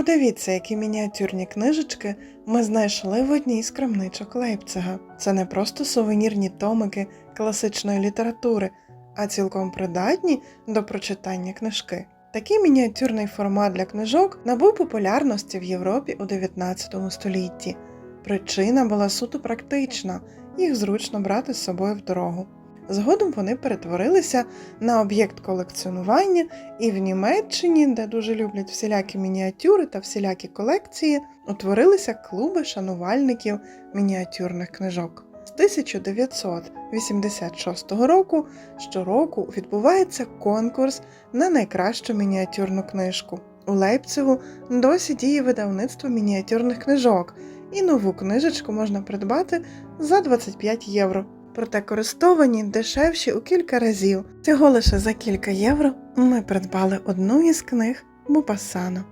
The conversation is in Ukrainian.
Подивіться, які мініатюрні книжечки ми знайшли в одній з крамничок Лейпцига. Це не просто сувенірні томики класичної літератури, а цілком придатні до прочитання книжки. Такий мініатюрний формат для книжок набув популярності в Європі у 19 столітті. Причина була суто практична, їх зручно брати з собою в дорогу. Згодом вони перетворилися на об'єкт колекціонування, і в Німеччині, де дуже люблять всілякі мініатюри та всілякі колекції, утворилися клуби шанувальників мініатюрних книжок. З 1986 року щороку відбувається конкурс на найкращу мініатюрну книжку. У Лейпцигу досі діє видавництво мініатюрних книжок, і нову книжечку можна придбати за 25 євро. Проте користовані дешевші у кілька разів. Всього лише за кілька євро ми придбали одну із книг Мупасана.